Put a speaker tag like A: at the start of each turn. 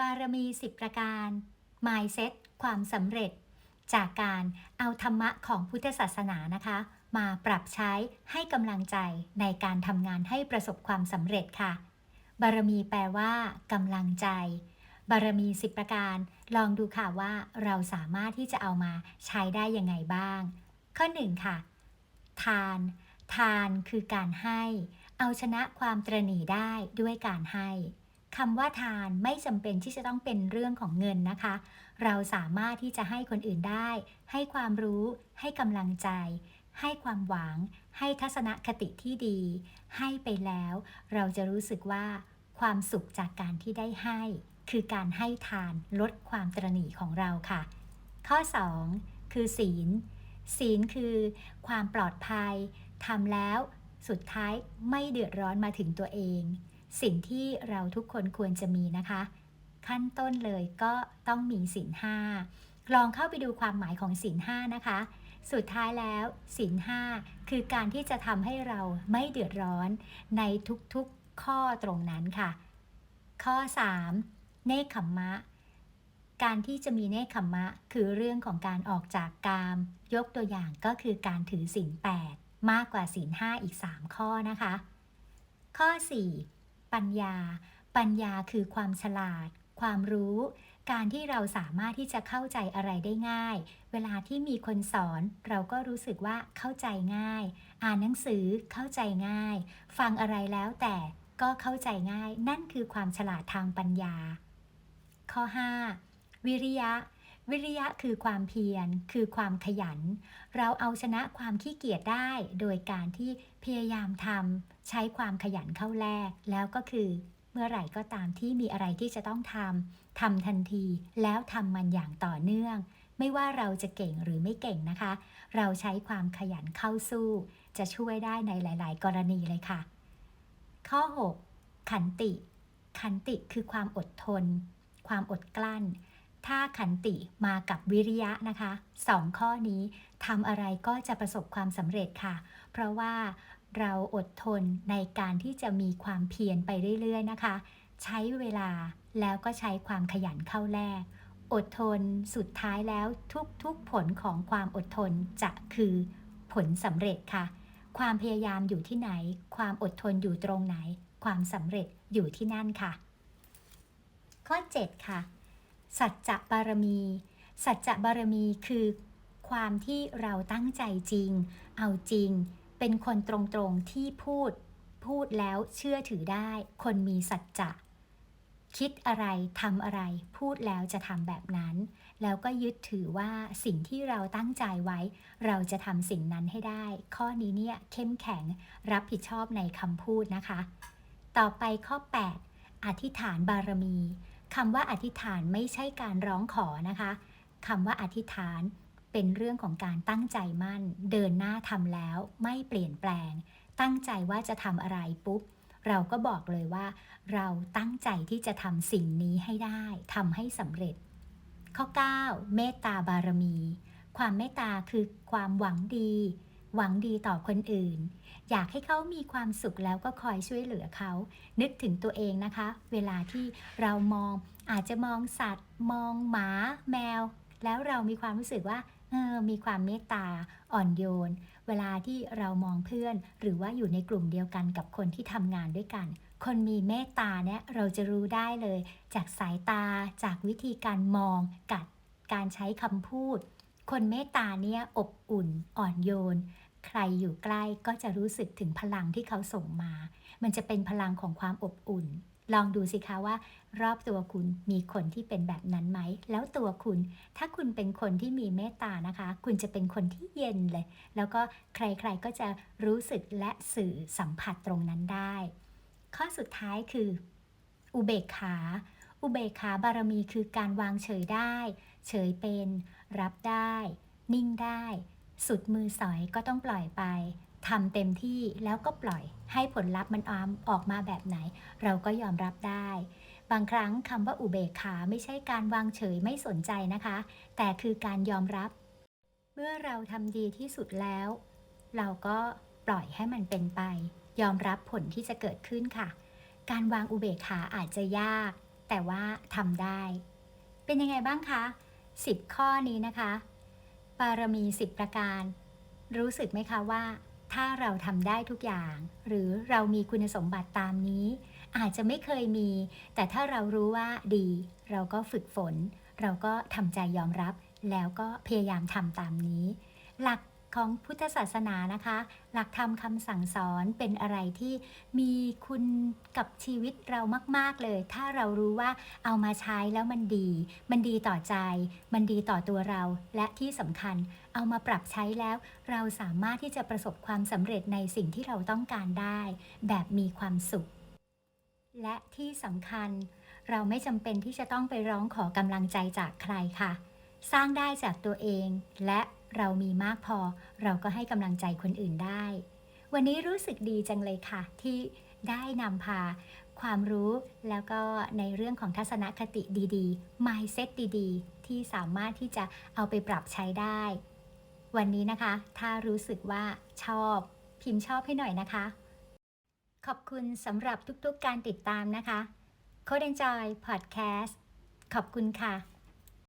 A: บารมี 10 ประการ Mindset ความสำเร็จ จากการเอาธรรมะของพุทธศาสนานะคะ มาปรับใช้ให้กำลังใจในการทำงานให้ประสบความสำเร็จค่ะ บารมีแปลว่ากำลังใจ บารมี 10 ประการ ลองดูค่ะว่าเราสามารถที่จะเอามาใช้ได้ยังไงบ้าง ข้อ 1 ค่ะ ทาน ทานคือการให้ เอาชนะความตรณีได้ด้วยการให้ คำว่าทานไม่จำเป็นที่จะต้องเป็นเรื่องของเงินนะคะ เราสามารถที่จะให้คนอื่นได้ ให้ความรู้ ให้กำลังใจ ให้ความหวัง ให้ทัศนคติที่ดี ให้ไปแล้ว เราจะรู้สึกว่า ความสุขจากการที่ได้ให้ คือการให้ทานลดความตรณีของเราค่ะ ข้อ 2 คือศีล ศีลคือ ความปลอดภัยทำแล้วสุดท้ายไม่เดือดร้อนมาถึงตัวเอง สิ่งที่เราทุกคนควรจะมีนะคะ ขั้นต้นเลยก็ต้องมีศีลห้าลองเข้าไปดูความหมายของศีลห้านะคะ สุดท้ายแล้วศีลห้าคือการที่จะทำให้เราไม่เดือดร้อนในทุกๆข้อตรงนั้นค่ะ ข้อ 3. เนคขมมะ การที่จะมีเนคขมมะ คือเรื่องของการออกจากกาม ยกตัวอย่างก็คือการถือศีล8มากกว่าศีล5อีก 3 ข้อนะคะ ข้อ 4. ปัญญา ปัญญาคือความฉลาด ความรู้ การที่เราสามารถที่จะเข้าใจอะไรได้ง่าย เวลาที่มีคนสอนเราก็รู้สึกว่าเข้าใจง่าย อ่านหนังสือเข้าใจง่าย ฟังอะไรแล้วแต่ก็เข้าใจง่าย นั่นคือความฉลาดทางปัญญา ข้อ 5. วิริยะ วิริยะคือความเพียร คือความขยัน เราเอาชนะความขี้เกียจได้ โดยการที่พยายามทำใช้ความขยันเข้าแลกแล้วก็คือ เมื่อไหร่ก็ตามที่มีอะไรที่จะต้องทำทำทันที แล้วทำมันอย่างต่อเนื่อง ไม่ว่าเราจะเก่งหรือไม่เก่งนะคะ เราใช้ความขยันเข้าสู้ จะช่วยได้ในหลาย ๆ กรณีเลยค่ะ ข้อ 6 ขันติ ขันติคือความอดทน ความอดกลั้น ถ้าขันติมากับวิริยะนะคะสองข้อนี้ทำอะไรก็จะประสบความสำเร็จค่ะ เพราะว่าเราอดทนในการที่จะมีความเพียรไปเรื่อยๆนะคะ ใช้เวลาแล้วก็ใช้ความขยันเข้าแลกอดทนสุดท้ายแล้วทุกๆผลของความอดทนจะคือผลสำเร็จค่ะ ความพยายามอยู่ที่ไหน ความอดทนอยู่ตรงไหน ความสำเร็จอยู่ที่นั่นค่ะ ข้อ 7 ค่ะ สัจจะบารมี สัจจะบารมีคือความที่เราตั้งใจจริง เอาจริง เป็นคนตรงๆที่พูด พูดแล้วเชื่อถือได้ คนมีสัจจะ คิดอะไรทำอะไร พูดแล้วจะทำแบบนั้น แล้วก็ยึดถือว่าสิ่งที่เราตั้งใจไว้ เราจะทำสิ่งนั้นให้ได้ ข้อนี้เนี่ยเข้มแข็งรับผิดชอบในคำพูดนะคะ ต่อไปข้อ 8 อธิษฐานบารมี คำว่าอธิษฐานไม่ใช่การร้องขอนะคะคำว่าอธิษฐานเป็นเรื่องของการตั้งใจมั่น เดินหน้าทำแล้วไม่เปลี่ยนแปลง ตั้งใจว่าจะทำอะไรปุ๊บ เราก็บอกเลยว่า เราตั้งใจที่จะทำสิ่งนี้ให้ได้ทำให้สำเร็จ ข้อ 9 เมตตาบารมี ความเมตตาคือความหวังดี หวังดีต่อคนอื่น อยากให้เขามีความสุขแล้วก็คอยช่วยเหลือเขา นึกถึงตัวเองนะคะ เวลาที่เรามองอาจจะมองสัตว์ มองหมาแมว แล้วเรามีความรู้สึกว่าเออมีความเมตตาอ่อนโยน เวลาที่เรามองเพื่อน หรือว่าอยู่ในกลุ่มเดียวกันกับคนที่ทำงานด้วยกัน คนมีเมตตาเนี่ยเราจะรู้ได้เลย จากสายตาจากวิธีการมองกัดการใช้คำพูด คนเมตตาเนี่ยอบอุ่นอ่อนโยน ใครอยู่ใกล้ก็จะรู้สึกถึงพลังที่เขาส่งมา มันจะเป็นพลังของความอบอุ่น ลองดูสิคะว่า รอบตัวคุณมีคนที่เป็นแบบนั้นไหม แล้วตัวคุณ ถ้าคุณเป็นคนที่มีเมตตานะคะ คุณจะเป็นคนที่เย็นเลย แล้วก็ใครๆก็จะรู้สึกและสื่อสัมผัสตรงนั้นได้ ข้อสุดท้ายคือ อุเบกขา อุเบกขาบารมีคือการวางเฉยได้ เฉยเป็น รับได้ นิ่งได้ สุดมือสอยก็ต้องปล่อยไปทำเต็มที่แล้วก็ปล่อยให้ผลลัพธ์มันอามออกมาแบบไหน เราก็ยอมรับได้ บางครั้งคำว่าอุเบกขาไม่ใช่การวางเฉยไม่สนใจนะคะ แต่คือการยอมรับ เมื่อเราทำดีที่สุดแล้ว เราก็ปล่อยให้มันเป็นไป ยอมรับผลที่จะเกิดขึ้นค่ะ การวางอุเบกขาอาจจะยาก แต่ว่าทำได้ เป็นยังไงบ้างคะ 10 ข้อนี้นะคะ ปารมี 10 ประการ รู้สึกไหมคะว่า ถ้าเราทำได้ทุกอย่าง หรือเรามีคุณสมบัติตามนี้ อาจจะไม่เคยมี แต่ถ้าเรารู้ว่าดี เราก็ฝึกฝน เราก็ทำใจยอมรับ แล้วก็พยายามทำตามนี้ หลัก ของพุทธศาสนานะคะ หลักธรรมคำสั่งสอนเป็นอะไรที่มีคุณกับชีวิตเรามาก ๆ เลย ถ้าเรารู้ว่าเอามาใช้แล้วมันดี มันดีต่อใจ มันดีต่อตัวเรา และที่สำคัญเอามาปรับใช้แล้ว เราสามารถที่จะประสบความสำเร็จในสิ่งที่เราต้องการได้ แบบมีความสุข และที่สำคัญ เราไม่จำเป็นที่จะต้องไปร้องขอกำลังใจจากใครค่ะ สร้างได้จากตัวเองและ เรามีมากพอ เราก็ให้กำลังใจคนอื่นได้ วันนี้รู้สึกดีจังเลยค่ะ ที่ได้นำพาความรู้แล้วก็ในเรื่องของทัศนคติดีๆ mindset ดีๆ ที่สามารถที่จะเอาไปปรับใช้ได้ วันนี้นะคะ ถ้ารู้สึกว่าชอบพิมพ์ชอบให้หน่อยนะคะ ขอบคุณสำหรับทุกๆการติดตามนะคะ Code Enjoy Podcast ขอบคุณค่ะ